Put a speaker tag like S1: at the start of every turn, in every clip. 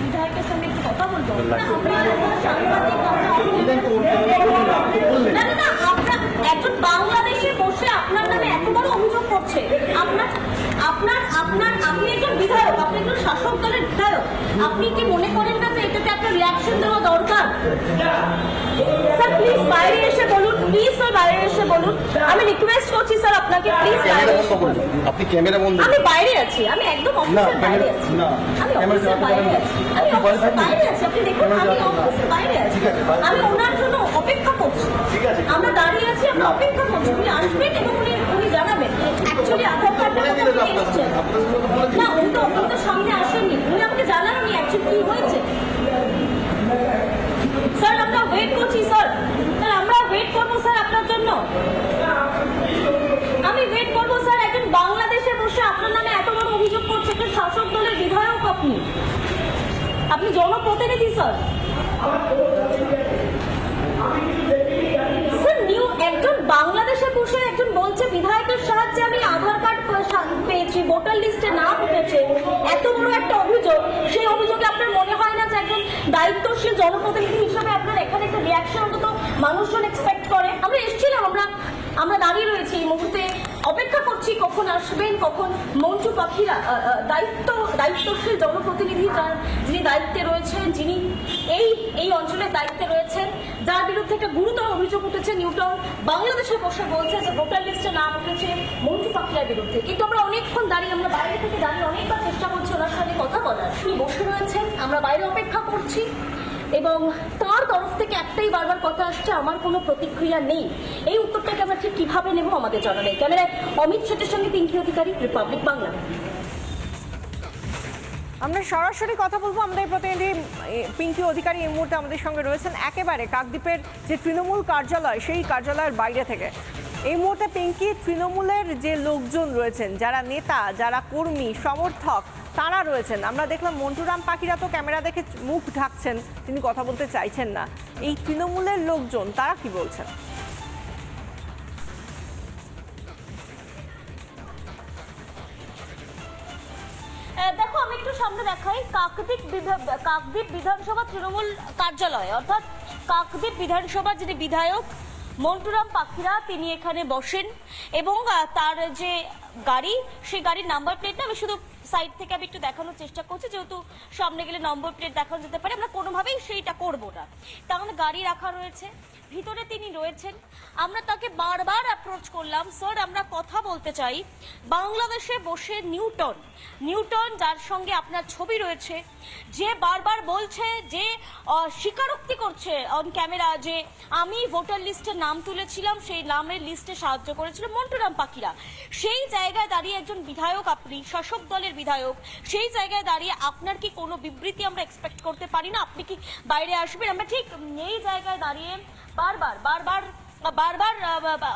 S1: বিধায়কের সঙ্গে একটু কথা বলব? না, আমরা সাংবাদিক, আমরা- না, না, না, আপনার একজন বাংলাদেশে বসে আপনার নামে এত বড় অভিযোগ করছে। আপনার আপনার আপনার আপনি একজন বিধায়ক আপনি একজন শাসক দলের বিধায়ক। আপনি কি মনে করেন না যে এটাতে আপনার রিয়াকশন দেওয়া দরকার? স্যার প্লিজ বাইরে প্লিজ স্যার বাইরে এসে বলুন। আমি রিকোয়েস্ট করছি স্যার আপনাকে প্লিজ বাইরে এসে বলুন।
S2: আপনি ক্যামেরা বন্ধ
S1: আমি বাইরে আছি আমি একদম অফিসের বাইরে আছি।
S2: না,
S1: আমি অফিসের বাইরে আছি আমি
S2: আপনি
S1: অফিসের। বাইরে আছি। আপনি দেখুন আমি অফিসের বাইরে আছি। আমি ওনার জন্য অপেক্ষা করছি।
S2: ঠিক আছে।
S1: আমরা দাঁড়িয়ে আছি আমরা অপেক্ষা করছি। উনি আসবেন এবং উনি উনি জানাবেন। অ্যাকচুয়ালি আধার কার্ডটা
S2: আপনার
S1: এসেছেন
S2: আপনার সঙ্গে তো বলে
S1: না
S2: দিলেন।
S1: উনি তো উনি তো সামনে আসেননি উনি আমাকে জানান উনি অ্যাকচুয়ালি কি হয়েছে স্যার আমরা ওয়েট করছি স্যার স্যার আমরা ওয়েট করব স্যার আপনার জন্য আমি ওয়েট করব স্যার একজন বাংলাদেশে বসে আপনার নামে এত বড় অভিযোগ করছে একটা শাসক দলের বিধায়ক আপনি আপনি জনপ্রতিনিধি স্যার? স্যার, নিউ একজন বাংলাদেশে বসে একজন বলছে, বিধায়কের সাহায্যে আমি আধার কার্ড পেয়েছি, ভোটার লিস্টে নাম উঠেছে। এত বড় একটা অভিযোগ। সেই অভিযোগে আপনার মনে হয় না যে একজন দায়িত্বশীল জনপ্রতিনিধি হিসেবে আপনার এখানে একটা রিয়াকশন অন্তত মানুষজন এক্সপেক্ট করে? আমরা এসেছিলাম, আমরা আমরা দাঁড়িয়ে রয়েছি এই মুহূর্তে। অপেক্ষা করছি কখন আসবেন, কখন মঞ্চু পাখিরা দায়িত্ব দায়িত্বশীল জনপ্রতিনিধি যার যিনি দায়িত্বে রয়েছেন, যিনি এই এই অঞ্চলের দায়িত্বে রয়েছেন, যার বিরুদ্ধে একটা গুরুতর অভিযোগ উঠেছে নিউটন বাংলাদেশে বসে বলছে যে ভোটার লিস্টে নাম উঠেছে মঞ্চু পাখিরার বিরুদ্ধে। কিন্তু আমরা অনেকক্ষণ দাঁড়িয়ে, আমরা বাইরে থেকে দাঁড়িয়ে অনেকবার চেষ্টা করছি ওনার সঙ্গে কথা বলার। তিনি বসে রয়েছেন, আমরা বাইরে অপেক্ষা করছি এবং তার তরফ থেকে একটাই বারবার কথা আসছে, আমার কোনো প্রতিক্রিয়া নেই। এই উত্তরটাকে আমরা ঠিক কীভাবে নেব আমাদের জানা নেই। ক্যামেরায় অমিত সেটের সঙ্গে পিঙ্কি অধিকারী, রিপাবলিক বাংলা।
S3: আমরা সরাসরি কথা বলব আমাদের প্রতিনিধি পিঙ্কি অধিকারী এই মুহূর্তে আমাদের সঙ্গে রয়েছেন। একেবারে কাকদ্বীপের যে তৃণমূল কার্যালয়, সেই কার্যালয়ের বাইরে থেকে। এই মুহূর্তে পিঙ্কি, তৃণমূলের যে লোকজন রয়েছেন, যারা নেতা, যারা কর্মী, সমর্থক, তারা রয়েছেন। আমরা দেখলাম মন্টুরাম পাখিরা তো ক্যামেরা দেখে মুখ ঢাকছেন, তিনি কথা বলতে চাইছেন না। এই তৃণমূলের লোকজন, তারা কি বলছেন?
S1: সামনে দেখাই কাকদ্বীপ কাকদ্বীপ বিধানসভা তৃণমূল কার্যালয়। অর্থাৎ কাকদ্বীপ বিধানসভা যিনি বিধায়ক মন্টুরাম পাখিরা, তিনি এখানে বসেন এবং তার যে গাড়ি, সেই গাড়ির নাম্বার প্লেটটা আমি শুধু সাইড থেকে আমি একটু দেখানোর চেষ্টা করছি, যেহেতু সামনে গেলে নম্বর প্লেট দেখানো যেতে পারে, আমরা কোনোভাবেই সেইটা করব না। তাহলে গাড়ি রাখা রয়েছে, ভিতরে তিনি রয়েছেন। আমরা তাকে বারবার অ্যাপ্রোচ করলাম স্যার আমরা কথা বলতে চাই। বাংলাদেশে বসে নিউটন নিউটন যার সঙ্গে আপনার ছবি রয়েছে, যে বারবার বলছে যে স্বীকারোক্তি করছে অন ক্যামেরা যে, আমি ভোটার লিস্টে নাম তুলেছিলাম, সেই নামের লিস্টে সাহায্য করেছিল মন্টুরাম পাখিরা। সেই জায়গায় দাঁড়িয়ে একজন বিধায়ক আপনি, শাসক দলের বিধায়ক, সেই জায়গায় দাঁড়িয়ে আপনার কি কোনো বিবৃতি আমরা এক্সপেক্ট করতে পারি না? আপনি কি বাইরে আসবেন? আমরা ঠিক এই জায়গায় দাঁড়িয়ে বারবার বারবার বারবার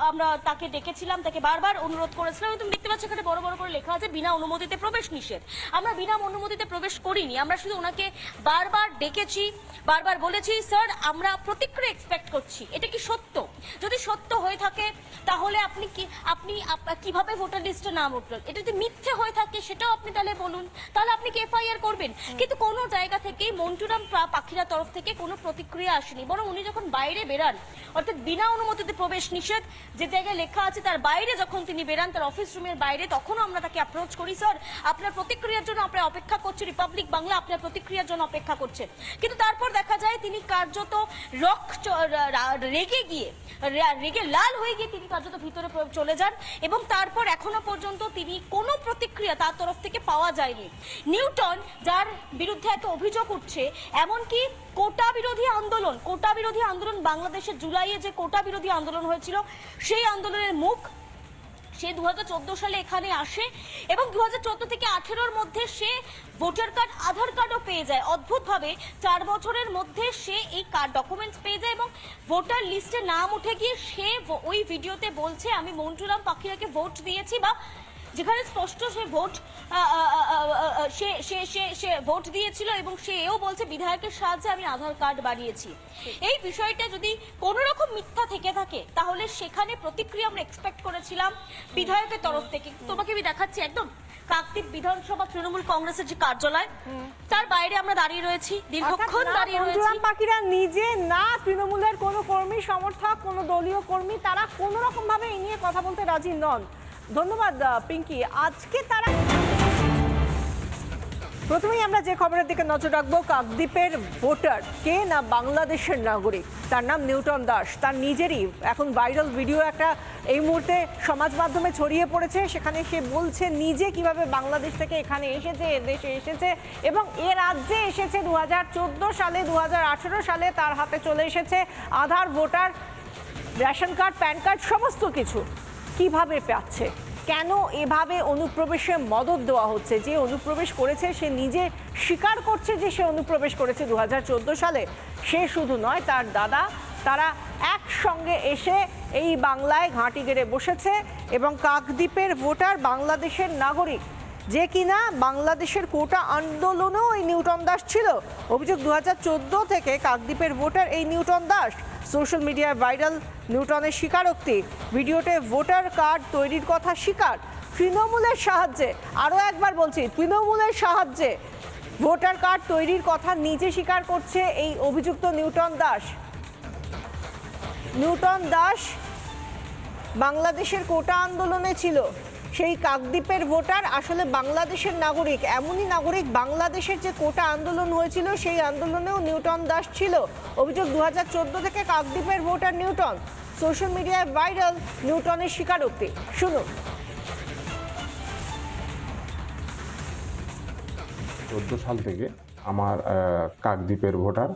S1: আমরা তাকে ডেকেছিলাম তাকে বারবার অনুরোধ করেছিলাম। তুমি দেখতে পাচ্ছ এখানে বড় বড় করে লেখা আছে বিনা অনুমতিতে প্রবেশ নিষেধ। আমরা বিনা অনুমতিতে প্রবেশ করিনি আমরা শুধু ওনাকে বারবার ডেকেছি বারবার বলেছি স্যার আমরা প্রতিক্রিয়া এক্সপেক্ট করছি। এটা কি সত্য? যদি সত্য হয়ে থাকে তাহলে আপনি কি আপনি আপ- কীভাবে ভোটার লিস্টে নাম উঠলেন এটা যদি মিথ্যে হয়ে থাকে সেটাও আপনি তাহলে বলুন। তাহলে আপনি কি এফআইআর করবেন? কিন্তু কোনো জায়গা থেকেই মন্টুরাম পাখিরা তরফ থেকে কোনো প্রতিক্রিয়া আসেনি। বরং উনি যখন বাইরে বেরান অর্থাৎ বিনা অনুমতিতে প্রবেশ নিষেধ। যে জায়গায় লেখা আছে তার বাইরে যখন তিনি বেরান, তার অফিস রুমের বাইরে, তখনও আমরা তাকে অ্যাপ্রোচ করি, স্যার, আপনার প্রতিক্রিয়ার জন্য আমরা অপেক্ষা করছি রিপাবলিক বাংলা আপনার প্রতিক্রিয়ার জন্য অপেক্ষা করছে। কিন্তু তারপর দেখা যায় তিনি কার্যত রক রেগে গিয়ে রেগে লাল হয়ে গিয়ে তিনি কার্যত ভিতরে চলে যান এবং তারপর এখনও পর্যন্ত তিনি কোনো প্রতিক্রিয়া তার তরফ থেকে পাওয়া যায়নি। নিউটন, যার বিরুদ্ধে এত অভিযোগ উঠছে, এমনকি কোটা বিরোধী আন্দোলন কোটা বিরোধী আন্দোলন বাংলাদেশের জুলাইয়ে যে কোটা বিরোধী আন্দোলন হয়েছিল, সেই আন্দোলনের মুখ সে দু হাজার চোদ্দ সালে এখানে আসে এবং দু হাজার চোদ্দ থেকে আঠেরোর মধ্যে সে ভোটার কার্ড, আধার কার্ডও পেয়ে যায়। অদ্ভুতভাবে চার বছরের মধ্যে সে এই কার্ড ডকুমেন্টস পেয়ে যায় এবং ভোটার লিস্টে নাম উঠে গিয়ে সে ওই ভিডিওতে বলছে, আমি মন্টুরাম পাখিরাকে ভোট দিয়েছি বা যেখানে স্পষ্ট সে ভোট সে সে সে সে ভোট দিয়েছিল এবং সে এও বলছে বিধায়কের সাহায্যে আমি আধার কার্ড বানিয়েছি। এই বিষয়টা যদি কোনো রকম মিথ্যা থেকে থাকে তাহলে সেখানে প্রতিক্রিয়া আমরা এক্সপেক্ট করেছিলাম বিধায়কের তরফ থেকে। তোমাকে আমি দেখাচ্ছি একদম কাকদ্বীপ বিধানসভা তৃণমূল কংগ্রেসের যে কার্যালয় তার বাইরে আমরা দাঁড়িয়ে রয়েছি দীর্ঘক্ষণ দাঁড়িয়ে রয়েছি।
S3: পাখিরা নিজে না তৃণমূলের কোনো কর্মী সমর্থক কোনো দলীয় কর্মী তারা কোনো রকম ভাবে এই নিয়ে কথা বলতে রাজি নন। ধন্যবাদ পিঙ্কি। আজকে তারা প্রথমেই আমরা যে খবরের দিকে নজর রাখব, কাকদ্বীপের ভোটার কে না বাংলাদেশের নাগরিক? তার নাম নিউটন দাস। তার নিজেরই এখন ভাইরাল ভিডিও একটা এই মুহূর্তে সমাজ মাধ্যমে ছড়িয়ে পড়েছে। সেখানে সে বলছে নিজে কীভাবে বাংলাদেশ থেকে এখানে এসেছে দেশে এসেছে এবং এ রাজ্যে এসেছে দু হাজার চোদ্দ সালে দু হাজার আঠেরো সালে তার হাতে চলে এসেছে Aadhaar, voter, ration card, PAN card, সমস্ত কিছু। কীভাবে পাচ্ছে? কেন এভাবে অনুপ্রবেশে মদত দেওয়া হচ্ছে? যে অনুপ্রবেশ করেছে, সে নিজে স্বীকার করছে যে সে অনুপ্রবেশ করেছে দু হাজার চোদ্দ সালে। সে শুধু নয়, তার দাদা, তারা একসঙ্গে এসে এই বাংলায় ঘাঁটি গেড়ে বসেছে এবং কাকদ্বীপের ভোটার বাংলাদেশের নাগরিক। যে কিনা বাংলাদেশের কোটা আন্দোলনেও এই নিউটন দাস ছিল। অভিযোগ দু হাজার চোদ্দ থেকে কাকদ্বীপের ভোটার এই Newton Das. Social media viral নিউটনের স্বীকারোক্তি। ভিডিওতে ভোটার কার্ড তৈরির কথা স্বীকার। তৃণমূলের সাহায্যে, আরও একবার বলছি, তৃণমূলের সাহায্যে ভোটার কার্ড তৈরির কথা নিজে স্বীকার করছে এই অভিযুক্ত নিউটন দাস। নিউটন দাস বাংলাদেশের কোটা আন্দোলনে ছিল। সেই কাকদ্বীপের ভোটার আসলে বাংলাদেশের নাগরিক। এমনই নাগরিক বাংলাদেশের যে কোটা আন্দোলন হয়েছিল, সেই আন্দোলনেও নিউটন দাস ছিল। অভিযোগ দু হাজার চোদ্দ থেকে কাকদ্বীপের voter Newton. Social media viral নিউটনের স্বীকারোক্তি। শুনুন।
S2: চোদ্দ সাল থেকে আমার কাকদ্বীপের ভোটার,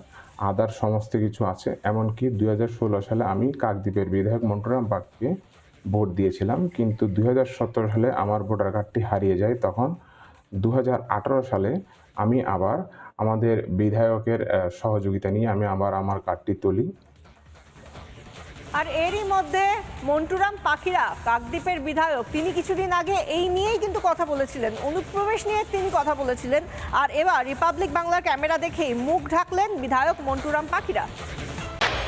S2: আদার সমস্ত কিছু আছে। এমনকি দুই হাজার ষোলো সালে আমি কাকদ্বীপের বিধায়ক মন্টুরাম বাগকে ভোট দিয়েছিলাম, কিন্তু দুই হাজার সতেরো সালে আমার ভোটার কার্ডটি হারিয়ে যায়। তখন দু হাজার আঠারো সালে আমি আবার আমাদের বিধায়কের সহযোগিতা নিয়ে আমি আবার আমার কার্ডটি তুলি।
S3: আর এরই মধ্যে মন্টুরাম পাখিরা, কাকদ্বীপের বিধায়ক, তিনি কিছুদিন আগে এই নিয়েই কিন্তু কথা বলেছিলেন। অনুপ্রবেশ নিয়ে তিনি কথা বলেছিলেন। আর এবার রিপাবলিক বাংলার ক্যামেরা দেখেই মুখ ঢাকলেন বিধায়ক মন্টুরাম পাখিরা।